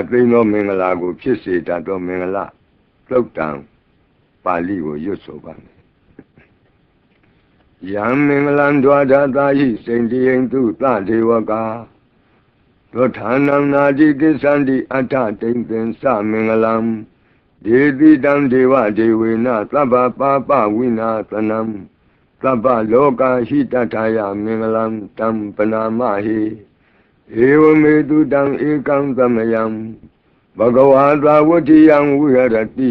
တ်သိမ်းသောမင်္ဂလာကို ဖြစ်စေတတ်သောမင်္ဂလာသုတ်တံပါဠိကိုရွတ်ဆိုပါမယ်ယံမင်္ဂလံဒွါဒတာဟိစိန်တိယံတုသဒေဝကာသောဌာနံနာတိကိသန္တိအထတိန်သင်္စမင်္ဂလံဒေတိတံဒေဝဒေဝေနသဗ္ဗပါပဝိနာသနံသဗ္ဗလောကဟိတထာယမင်္ဂလံတံပနာမဟိ ဧဝမေတုတံဧကံသမယံဘဂဝါသာဝတိယံဝိဟရတိ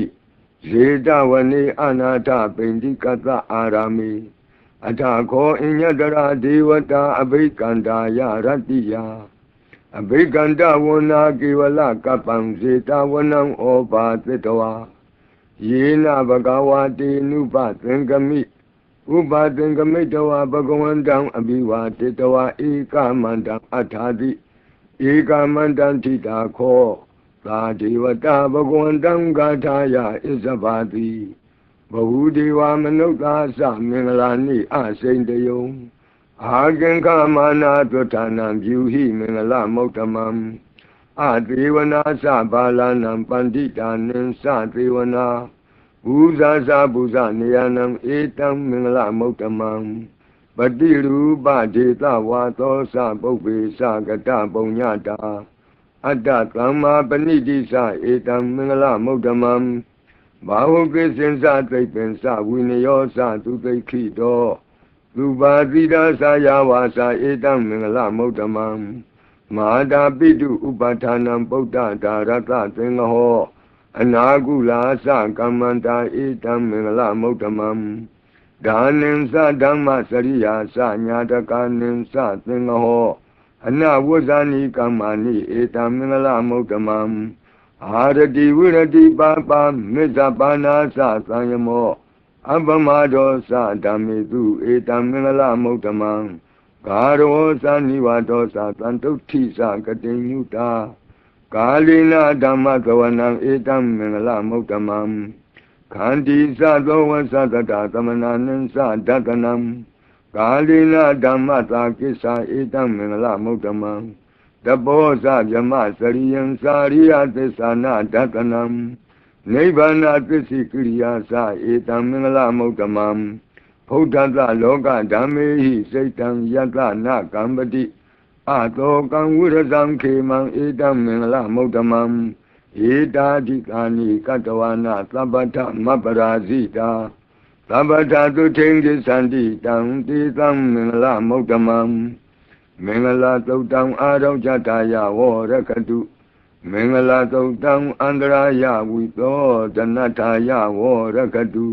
ဇေတဝနေအနာထပိန္တိကတအာရာမိအထာခောအညတရာဒေဝတာအဘိကန္တာယရတ္တိယအဘိကန္တဝနာကေဝလကပံဇေတဝနံဩပါသတ္တဝါယေနဘဂဝါတေနုပသင်္ကမိ ဥပါသင်္ကမိတဝါဘဂဝန္တံအဘိဝါတေတဝါဧကမန္တံအထာတိဧကမန္တံထိတာခောသာဒေဝတာဘဂဝန္တံဂါထာယဣဇဘာတိဘဝဒေဝမနုဿာသမင်္ဂလာနိအစိန်တယုံအာကင်္ခမာနာသွဋ္ဌာနံပြုဟိမင်္ဂလမௌတမံအသေဝနာသဘာလနံပန္တိတာနိသသေဝနာ ဘူဇာဇာဘူဇနေယနံဧတံမင်္ဂလမௌတမံပတိရူပဒေတဝါသောသပုပ္ပေသကတပုံညတာအတ္တသမ္မာပဏိတိသဧတံမင်္ဂလမௌတမံဘာဝကိစင်္စသိပ္ပင်္စဝိနယောသသူသိခိတောသူပါတိတာသာယဝါစာဧတံမင်္ဂလမௌတမံမဟာတာပိတုဥပဌာနံပုဒ္ဒဒါရတသင်္ဃဟော အနာကုလာသကမ္မန္တာဧတံမင်္ဂလမௌတမံဒါနင်္စဓမ္မစရိယာသညာတကာနင်္စသင်္ဃဟောအနဝဇ္ဇာနိကမ္မာနိဧတံမင်္ဂလမௌတမံအာရတိဝိရတိပါပါမေဇပါနာသသံယမောအပမဒောသဓမ္မေတုဧတံမင်္ဂလမௌတမံဂါရောသနိဝဒောသသံတုဋ္ဌိသကတိညုတာ ကာလိနာဓမ္မသဝနံဧတံမင်္ဂလမௌတမံခန္တီသသောဝသတတသမနာနံသဒတနံကာလိနာဓမ္မသာကိစ္ဆာဧတံမင်္ဂလမௌတမံတဘောဇဗြမစရိယံစာရိယသစ္စာနာဒတနံနိဗ္ဗာန်သစ္စိကိရိယာသဧတံမင်္ဂလမௌတမံဘုဒ္ဓတလောကဓမ္မေဟိစိတ်တံယတနာကမ္ပတိ အတောကံဝိရဇံခေမံဧတံမင်္ဂလမௌတမံဧတာဓိကာနိကတဝနာသဗ္ဗထမပရာဇိတာသဗ္ဗထသုထိန်ကိသန္တိတံတိသံမင်္ဂလမௌတမံမင်္ဂလာသုတ်တံအာရုံကြတာယဝရကတုမင်္ဂလာသုတ်တံအန္တရာယဝိသောဒနထာယဝရကတု